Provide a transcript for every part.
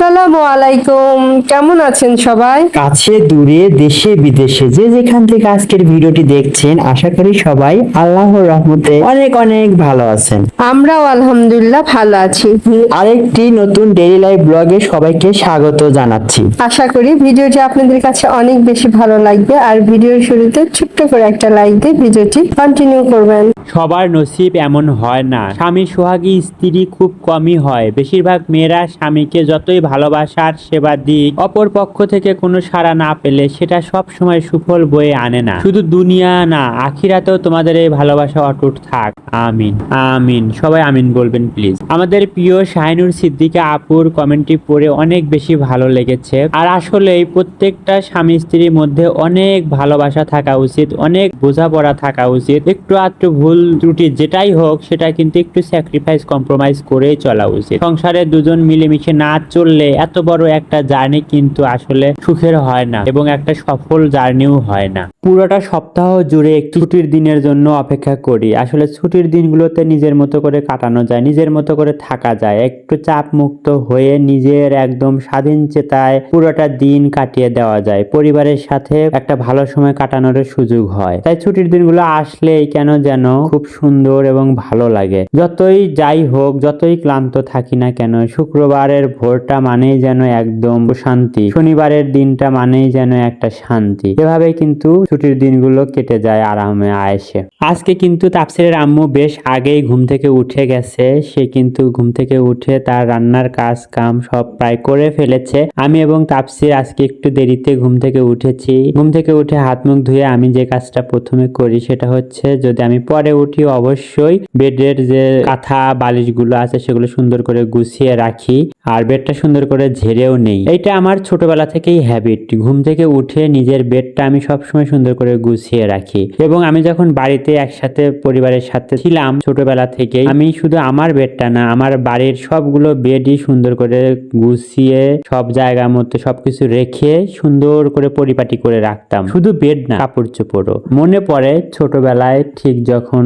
আসসালামু আলাইকুম। কেমন আছেন সবাই? কাছে দূরে দেশে বিদেশে যে যেখান থেকে আজকের ভিডিওটি দেখছেন আশা করি সবাই আল্লাহর রহমতে অনেক অনেক ভালো আছেন। আমরাও আলহামদুলিল্লাহ ভালো আছি। আরেকটি নতুন ডেইলি লাইফ ব্লগে সবাইকে স্বাগত জানাচ্ছি। আশা করি ভিডিওটি আপনাদের কাছে অনেক বেশি ভালো লাগবে। আর ভিডিওর শুরুতে ছোট্ট করে একটা লাইক দিয়ে ভিডিওটি কন্টিনিউ করবেন। সবার নসিব এমন হয় না। স্বামী সোহাগী স্ত্রী খুব কমই হয়। বেশিরভাগ মেয়েরা স্বামীকে যতই ভালোবাসার সেবা দিক, অপর পক্ষ থেকে কোনো সাড়া না পেলে সেটা সব সময় সুফল বয়ে আনে না। শুধু দুনিয়া না, আখিরাতেও তোমাদের এই ভালোবাসা অটুট থাক। আমিন আমিন। সবাই আমিন বলবেন, প্লিজ। আমাদের প্রিয় শাহিনুর সিদ্দিকা আপুর কমেন্টটি পড়ে অনেক বেশি ভালো লেগেছে। আর আসলে প্রত্যেকটা স্বামী স্ত্রীর মধ্যে অনেক ভালোবাসা থাকা উচিত, অনেক বোঝাপড়া থাকা উচিত। একটু আধটু ভুল ত্রুটি যেটাই হোক, সেটা কিন্তু একটু স্যাক্রিফাইস কম্প্রোমাইজ করেই চলা উচিত। সংসারে দুজন মিলেমিশে না চললে এত বড় একটা জার্নি কিন্তু আসলে সুখের হয় না এবং একটা সফল জার্নিও হয় না। পুরোটা সপ্তাহ জুড়ে ছুটির দিনের জন্য অপেক্ষা করি। আসলে ছুটির দিনগুলোতে নিজের মতো করে কাটানো যায়, নিজের মতো করে থাকা যায়। একটু চাপ মুক্ত হয়ে নিজের একদম স্বাধীন চেতায় পুরোটা দিন কাটিয়ে দেওয়া যায়। পরিবারের সাথে একটা ভালো সময় কাটানোর সুযোগ হয়। তাই ছুটির দিনগুলো আসলেই কেন যেন খুব সুন্দর এবং ভালো লাগে। যতই যাই হোক, যতই ক্লান্ত থাকি না কেন, শুক্রবারের ভোরটা মানেই যেন একদম শান্তি। শনিবারের দিনটা মানেই যেন একটা শান্তি। এভাবে কিন্তু ছুটির দিনগুলো কেটে যায় আরামে, আয়েসে। আজকে কিন্তু তাপসিরের আম্মু বেশ আগেই ঘুম থেকে উঠে গেছে। সে কিন্তু ঘুম থেকে উঠে তার রান্নার কাজ কাম সব প্রায় করে ফেলেছে। আমি এবং তাপসির আজকে একটু দেরিতে ঘুম থেকে উঠেছি। ঘুম থেকে উঠে হাত মুখ ধুয়ে আমি যে কাজটা প্রথমে করি সেটা হচ্ছে, যদি আমি পরে উঠি অবশ্যই বেডের যে কাঁথা বালিশগুলো আছে সেগুলো সুন্দর করে গুছিয়ে রাখি আর বেডটা সুন্দর করে ঝেড়েও নেই। এইটা আমার ছোটবেলা থেকেই হ্যাবিট ঘুম থেকে উঠে নিজের বেডটা আমি সবসময় সুন্দর করে গুছিয়ে রাখি। এবং আমি যখন বাড়িতে একসাথে পরিবারের সাথে ছিলাম ছোটবেলা থেকেই, আমি শুধু আমার বেডটা না, আমার বাড়ির সবগুলো বেডই সুন্দর করে গুছিয়ে, সব জায়গা মতো সবকিছু রেখে সুন্দর করে পরিপাটি করে রাখতাম। শুধু বেড না, কাপড় চোপড়ও। মনে পড়ে ছোটবেলায় ঠিক যখন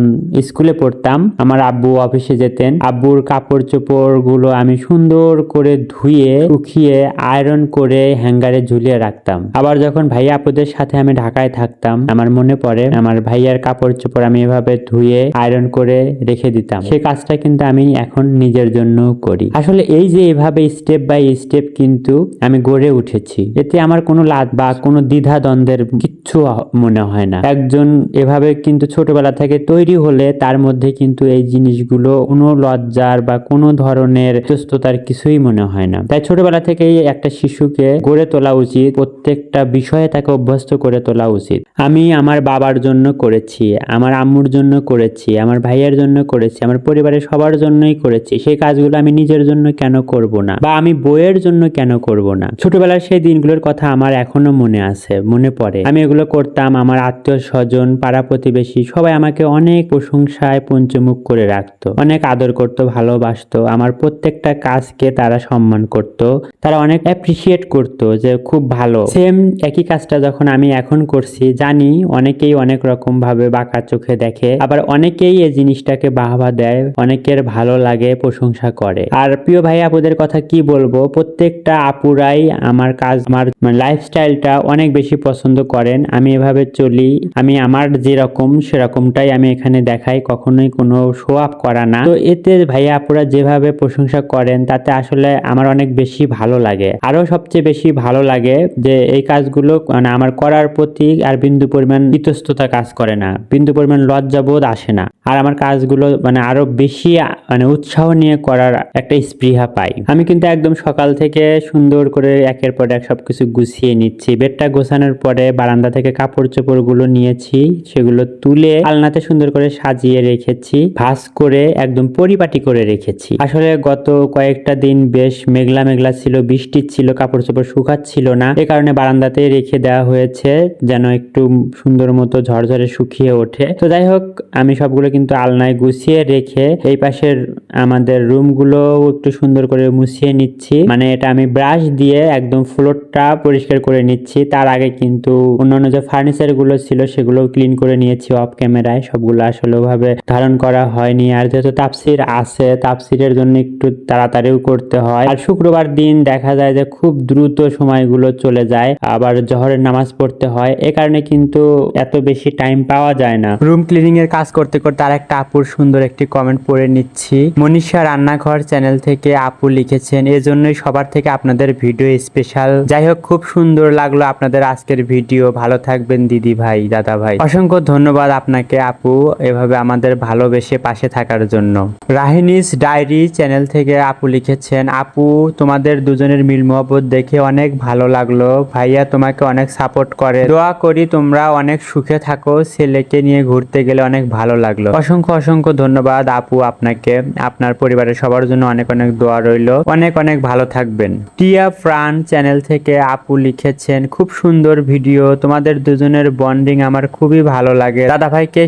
স্কুলে পড়তাম, আমার আব্বু অফিসে যেতেন। আব্বুর কাপড় চোপড়গুলো আমি সুন্দর করে ধুয়ে, শুকিয়ে আয়রন করে হ্যাঙ্গারে ঝুলিয়ে রাখতাম। আবার যখন ভাইয়া আপুদের সাথে আমি ঢাকায় থাকতাম, আমার মনে পড়ে, আমার ভাইয়ার কাপড় চোপড় আমি এভাবে ধুয়ে আয়রন করে রেখে দিতাম। সে কাজটা কিন্তু আমি এখন নিজের জন্য করি। আসলে এই যে এভাবে স্টেপ বাই স্টেপ কিন্তু আমি গড়ে উঠেছি, এতে আমার কোনো লাদ বা কোনো দ্বিধা দ্বন্দ্বের কিচ্ছু মনে হয় না। একজন এভাবে কিন্তু ছোটবেলা থেকে তৈরি হলে তার মধ্যে কিন্তু এই জিনিসগুলো কোনো লজ্জার বা কোনো ধরনের সুস্থতার কিছুই মনে হয় না। তাই ছোটবেলা থেকেই একটা শিশুকে গড়ে তোলা উচিত, প্রত্যেকটা বিষয়ে তাকে অভ্যস্ত করে তোলা উচিত। আমি আমার বাবার জন্য করেছি, আমার আম্মুর জন্য করেছি, আমার ভাইয়ের জন্য করেছি, আমার পরিবারের সবার জন্যই করেছি। সেই কাজগুলো আমি নিজের জন্য কেন করব না? বা আমি বইয়ের জন্য কেন করব না? ছোটবেলার সেই দিনগুলোর কথা আমার এখনও মনে আছে, মনে পড়ে। আমি এগুলো করতাম, আমার আত্মীয় স্বজন, পাড়া প্রতিবেশী সবাই আমাকে অনেক প্রশংসায় পঞ্চমুখ করে রাখতো। অনেক আদর করতো, ভালোবাসতো। আমার প্রত্যেকটা কাজকে তারা সম্মান করত। তারা অনেক অ্যাপ্রিসিয়েট করতো যে খুব ভালো। সেম একই কাজটা যখন আমি এখন করছি, জানি অনেকেই অনেক রকম ভাবে বাঁকা চোখে দেখে, আবার অনেকেই এই জিনিসটাকে বাহবা দেয়, অনেকের ভালো লাগে, প্রশংসা করে। আর প্রিয় ভাই, আপুদের কথা কি বলব? প্রত্যেকটা আপুরাই আমার কাজ, আমার লাইফস্টাইলটা অনেক বেশি পছন্দ করেন। আমি এভাবে চলি, আমি আমার যেরকম, সেরকমটাই আমি এখানে দেখাই কখনোই কোনো শো আপ করা না। তো এতে ভাইয়া আপুরা যেভাবে প্রশংসা করেন, তাতে আসলে আমার অনেক বেশি ভালো লাগে। আরও সবচেয়ে বেশি ভালো লাগে যে এই কাজগুলো মানে আমার করার প্রতি আর বিন্দু পরিমাণ ইতস্ততা কাজ করে না। বিন্দু পরিমাণ লজ্জাবোধ আসে না। আর আমার কাজগুলো মানে আরও বেশি মানে উৎসাহ নিয়ে করার একটা স্পৃহা পাই। আমি কিন্তু একদম সকাল থেকে সুন্দর করে একের পর এক সবকিছু গুছিয়ে নিচ্ছি। বেডটা গোছানোর পরে বারান্দা থেকে কাপড় চোপড়গুলো নিয়েছি, সেগুলো তুলে আলনাতে সুন্দর করে সাজিয়ে রেখেছি ভাস করে একদম পরিপাটি করে রেখেছি। আসলে গত কয়েকটা দিন বেশ মেঘলা মেঘলা ছিল, বৃষ্টি ছিল, কাপড় চোপড় শুকাচ্ছিল না। এ কারণে বারান্দাতে রেখে দেওয়া হয়েছে যেন একটু সুন্দর মতো ঝরঝরে শুকিয়ে ওঠে। তো যাই হোক, আমি সবগুলো কিন্তু আলনায় গুছিয়ে রেখে এই পাশের আমাদের রুমগুলো একটু সুন্দর করে মুছিয়ে নিচ্ছি। মানে এটা আমি ব্রাশ দিয়ে একদম ফ্লোরটা পরিষ্কার করে নিচ্ছি। তার আগে কিন্তু অন্যান্য যে ফার্নিচারগুলো ছিল সেগুলো ক্লিন করে নিয়েছি অফ ক্যামেরায় সবগুলো। আসলে ওভাবে ধারণ করা হয়নি। আর যেহেতু তাপসির আছে তাপসিরের জন্য একটু তাড়াতাড়িও করতে হয়। আর শুক্রবার দিন দেখা যায় যে খুব দ্রুত সময়গুলো চলে যায়, আবার জহরের নামাজ পড়তে হয়। এ কারণে কিন্তু এত বেশি টাইম পাওয়া যায় না। রুম ক্লিনিং এর কাজ করতে করতে আর একটা আপুর সুন্দর একটি কমেন্ট পড়ে নিচ্ছি। মনীষা রান্নাঘর চ্যানেল থেকে আপু লিখেছেন, এজন্যই সবার থেকে আপনাদের ভিডিও স্পেশাল যাই হোক, খুব সুন্দর লাগল আপনাদের আজকের ভিডিও ভালো থাকবেন দিদি ভাই, দাদা ভাই। অসংখ্য ধন্যবাদ আপনাকে আপু। এভাবে আমাদের ভালোবেসে পাশে থাকার জন্য। রাহিনিস ডায়েরি চ্যানেল থেকে আপু লিখেছেন, আপু, তোমাদের দুজনের মিল মহব্বত দেখে অনেক ভালো লাগল। ভাইয়া তোমাকে অনেক সাপোর্ট করে। দোয়া করি তোমরা অনেক সুখে থাকো। ছেলেকে নিয়ে ঘুরতে গেলে অনেক ভালো লাগল। অসংখ্য অসংখ্য ধন্যবাদ আপু আপনাকে। আপনার পরিবারের সবার জন্য অনেক অনেক দোয়া রইল। অনেক অনেক ভালো থাকবেন। টিয়া ফ্রান চ্যানেল থেকে আপু লিখেছেন, খুব সুন্দর ভিডিও। তোমাদের দুজনের বন্ডিং আমার খুবই ভালো লাগে। দাদা ভাইকে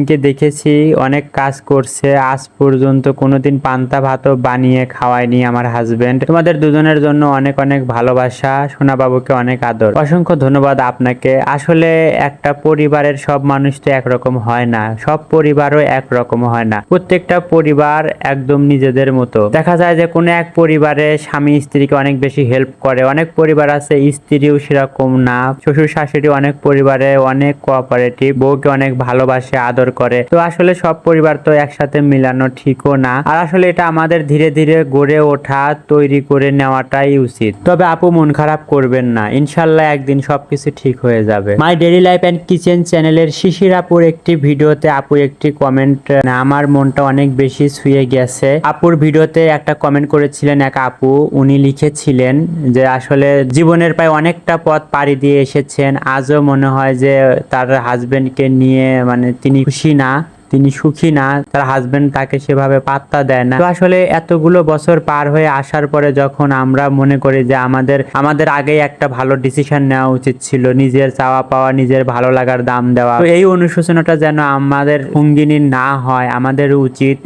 সেদিনকে দেখেছি, অনেক কাজ করছে, আজ পর্যন্ত কোনোদিন পান্তা ভাতও বানিয়ে খাওয়ায়নি আমার হাজবেন্ড তোমাদের দুজনের জন্য অনেক অনেক ভালোবাসা সোনা বাবুকে অনেক আদর। অসংখ্য ধন্যবাদ আপনাকে। আসলে একটা পরিবারের সব মানুষ তো একরকম হয় না, সব পরিবারও একরকম হয় না। প্রত্যেকটা পরিবার একদম নিজেদের মতো। দেখা যায় যে কোনো এক পরিবারে স্বামী স্ত্রীকে অনেক বেশি হেল্প করে। অনেক পরিবার আছে, স্ত্রীও সেরকম না। শ্বশুর শাশুড়ি অনেক পরিবারে অনেক কোঅপারেটিভ বউকে অনেক ভালোবাসে, আদর করে। তো আসলে সব পরিবার তো একসাথে মিলানো ঠিকও না। আর আসলে এটা আমাদের ধীরে ধীরে গড়ে ওঠা, তৈরি করে নেওয়াটাই উচিত। তবে আপু মন খারাপ করবেন না। ইনশাল্লাহ একদিন সবকিছু ঠিক হয়ে যাবে। My daily life and kitchen চ্যানেলের শিশির আপুর একটি ভিডিওতে আপু একটি কমেন্ট আমার মনটা অনেক বেশি ছুঁয়ে গেছে। আপুর ভিডিওতে একটা কমেন্ট করেছিলেন এক আপু। উনি লিখেছিলেন যে, আসলে জীবনের প্রায় অনেকটা পথ পাড়ি দিয়ে এসেছেন। আজও মনে হয় যে, তার হাজবেন্ডকে নিয়ে মানে তিনি খুশি না তিনি সুখী না, তার হাজবেন্ড তাকে সেভাবে পাত্তা দেয় না। তো আসলে এতগুলো বছর পার হয়ে আসার পরে যখন আমরা মনে করি যে আমাদের আমাদের আগেই একটা ভালো ডিসিশন নেওয়া উচিত ছিল, নিজের চাওয়া পাওয়া, নিজের ভালো লাগার দাম দেওয়া। তো এই অনুশোচনাটা যেন আমাদের সঙ্গিনী না হয়, আমাদের উচিত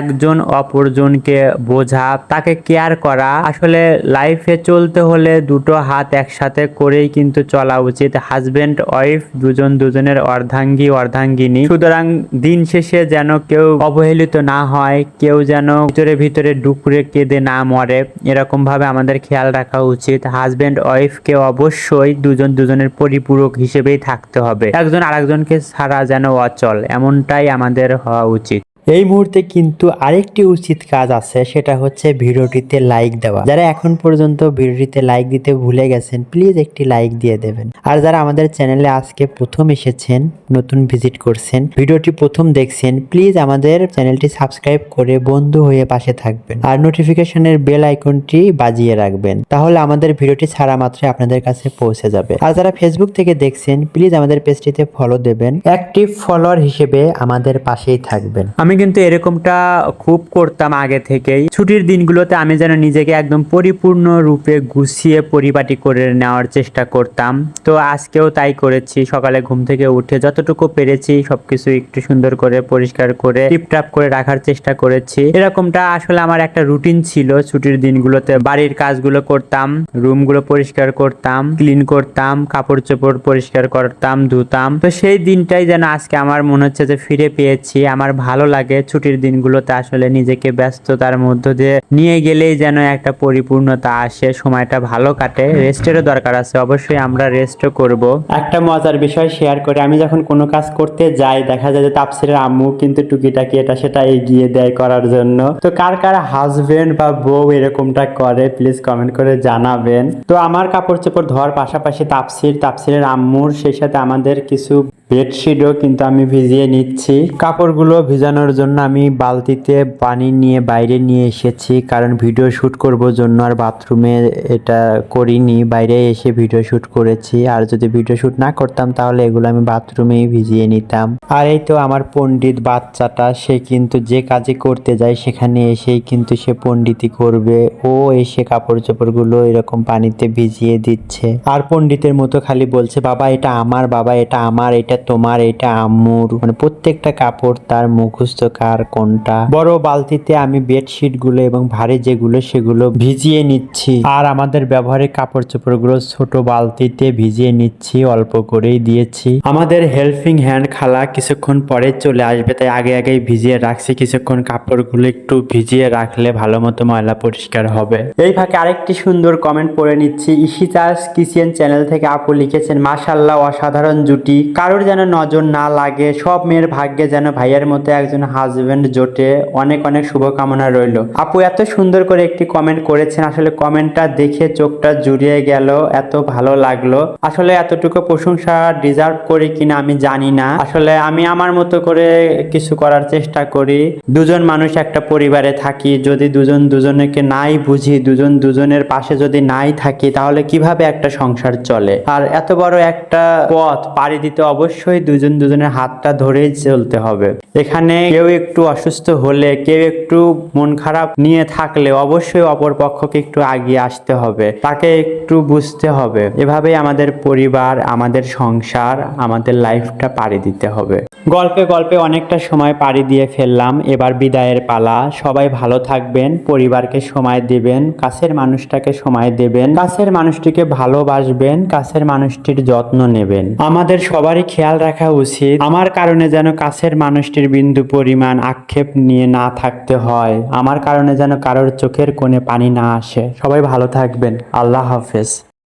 একজন অপরজনকে বোঝা, তাকে কেয়ার করা। আসলে লাইফে চলতে হলে দুটো হাত একসাথে করেই কিন্তু চলা উচিত। হাজবেন্ড ওয়াইফ দুজন দুজনের অর্ধাঙ্গী, অর্ধাঙ্গিনী। সুতরাং দিন শেষে যেন কেউ অবহেলিত না হয়, কেউ যেন ভিতরে ভিতরে ডুকরে কেঁদে না মরে। এরকম ভাবে আমাদের খেয়াল রাখা উচিত। হাজব্যান্ড ওয়াইফকে অবশ্যই দুজন দুজনের পরিপূরক হিসেবেই থাকতে হবে। একজন আরেকজনকে ছাড়া যেন অচল, এমনটাই আমাদের হওয়া উচিত। এই মুহূর্তে কিন্তু আরেকটি উচিত কাজ আছে, সেটা হচ্ছে ভিডিওটিতে লাইক দেওয়া। যারা এখন পর্যন্ত ভিডিওটিতে লাইক দিতে ভুলে গেছেন প্লিজ একটি লাইক দিয়ে দেবেন। আর যারা আমাদের চ্যানেলে আজকে প্রথম এসেছেন, নতুন ভিজিট করছেন, ভিডিওটি প্রথম দেখছেন প্লিজ আমাদের চ্যানেলটি সাবস্ক্রাইব করে বন্ধু হয়ে পাশে থাকবেন। আর নোটিফিকেশনের বেল আইকনটি বাজিয়ে রাখবেন। তাহলে আমাদের ভিডিওটি ছাড়া মাত্রই আপনাদের কাছে পৌঁছে যাবে। আর যারা ফেসবুক থেকে দেখছেন প্লিজ আমাদের পেজটিতে ফলো দেবেন। অ্যাক্টিভ ফলোয়ার হিসেবে আমাদের পাশেই থাকবেন। আমি কিন্তু এরকমটা খুব করতাম আগে থেকেই। ছুটির দিনগুলোতে আমি যেন নিজেকে একদম পরিপূর্ণ রূপে গুছিয়ে পরিপাটি করে নেওয়ার চেষ্টা করতাম। তো আজকেও তাই করেছি, সকালে ঘুম থেকে উঠে যতটুকু পেরেছি সবকিছু একটু সুন্দর করে, পরিষ্কার করে, টিপটাপ করে রাখার চেষ্টা করেছি। এরকমটা আসলে আমার একটা রুটিন ছিল, ছুটির দিনগুলোতে বাড়ির কাজগুলো করতাম, রুমগুলো পরিষ্কার করতাম, ক্লিন করতাম কাপড় চোপড় পরিষ্কার করতাম, ধুতাম। তো সেই দিনটাই যেন আজকে আমার মনে হচ্ছে যে ফিরে পেয়েছি, আমার ভালো লাগে ছুটির দিনগুলোতে আসলে নিজেকে ব্যস্ততার মধ্য দিয়ে নিয়ে গেলেই যেন একটা পরিপূর্ণতা আসে, সময়টা ভালো কাটে। রেস্টেরও দরকার আছে, অবশ্যই আমরা রেস্টও করব। একটা মজার বিষয় শেয়ার করে, আমি যখন কোনো কাজ করতে যাই, দেখা যায় যে তাপসিরের আম্মু কিন্তু টুকিটাকি এটা সেটা এগিয়ে দেয় করার জন্য। তো কার কার হাজবেন্ড বা বউ এরকমটা করে প্লিজ কমেন্ট করে জানাবেন। তো আমার কাপড় চোপড় ধোয়ার পাশাপাশি তাপসির, তাপসিরের আম্মুর, সেই সাথে আমাদের কিছু বেডশিটও কিন্তু আমি ভিজিয়ে নিচ্ছি। কাপড়গুলো ভিজানোর জন্য আমি বালতিতে পানি নিয়ে বাইরে নিয়ে এসেছি, কারণ ভিডিও শুট করব জন্য আর বাথরুমে এটা করিনি। বাইরে এসে ভিডিও শুট করেছি, আর যদি ভিডিও শুট না করতাম তাহলে এগুলো আমি বাথরুমেই ভিজিয়ে নিতাম। আর এই তো আমার পণ্ডিত বাচ্চাটা, সে কিন্তু যে কাজে করতে যায় সেখানে এসেই কিন্তু সে পণ্ডিতি করবে। ও এসে কাপড় চোপড়গুলো এরকম পানিতে ভিজিয়ে দিচ্ছে। আর পণ্ডিতের মতো খালি বলছে, বাবা, এটা আমার, বাবা, এটা আমার, এটা তোমার এটা আম্মুর মানে প্রত্যেকটা কাপড় তার মুখস্থ কার কোনটা? বড় বালতিতে আমি বেডশিটগুলো এবং ভারী যেগুলো সেগুলো ভিজিয়ে নিচ্ছি। আর আমাদের ব্যবহারিক কাপড় চোপড়গুলো ছোট বালতিতে ভিজিয়ে নিচ্ছি, অল্প করেই দিয়েছি। আমাদের হেল্পিং হ্যান্ড খালা কিছুক্ষণ পরে চলে আসবে, তাই আগে আগেই ভিজিয়ে রাখছি। কিছুক্ষণ কাপড়গুলো একটু ভিজিয়ে রাখলে ভালো মতো ময়লা পরিষ্কার হবে। এই ফাঁকে আরেকটি সুন্দর কমেন্ট পড়ে নিচ্ছি। ইশিতাস কিচেন চ্যানেল থেকে আপু লিখেছেন মাশাল্লাহ অসাধারণ জুটি। কারোর যেন নজর না লাগে, সব মেয়ের ভাগ্যে যেন ভাইয়ের মতো একজন হাজবেন্ড জোটে অনেক অনেক শুভকামনা রইল। আপু এত সুন্দর করে একটি কমেন্ট করেছেন, আসলে কমেন্টটা দেখে চোখটা জুড়িয়ে গেল, এত ভালো লাগল। আসলে এতটুকু প্রশংসা ডিজার্ভ করি কিনা আমি জানি না। আসলে আমি আমার মতো করে কিছু করার চেষ্টা করি। দুজন মানুষ একটা পরিবারে থাকি, যদি দুজন দুজনকে নাই বুঝি, দুজন দুজনের পাশে যদি নাই থাকি, তাহলে কীভাবে একটা সংসার চলে? আর এত বড় একটা পথ পাড়ি দিতে অবশ্যই দুজন দুজনের হাতটা ধরেই চলতে হবে। এখানে কেউ একটু অসুস্থ হলে, কেউ একটু মন খারাপ নিয়ে থাকলে অবশ্যই অপর পক্ষকে একটু আগিয়ে আসতে হবে। তাকে একটু বুঝতে হবে। এভাবেই আমাদের পরিবার, আমাদের সংসার, আমাদের লাইফটা পাড়ি দিতে হবে। গল্পে গল্পে অনেকটা সময় পাড়ি দিয়ে ফেললাম। এবার বিদায়ের পালা। সবাই ভালো থাকবেন, পরিবারকে সময় দিবেন, কাছের মানুষটাকে সময় দেবেন, কাছের মানুষটিকে ভালোবাসবেন, কাছের মানুষটির যত্ন নেবেন। আমাদের সবারই খেয়াল রাখা উচিত, আমার কারণে যেন কাছের মানুষটির বিন্দু পরিমাণ আক্ষেপ নিয়ে না থাকতে হয়, আমার কারণে যেন কারোর চোখের কোণে পানি না আসে। সবাই ভালো থাকবেন। আল্লাহ হাফেজ।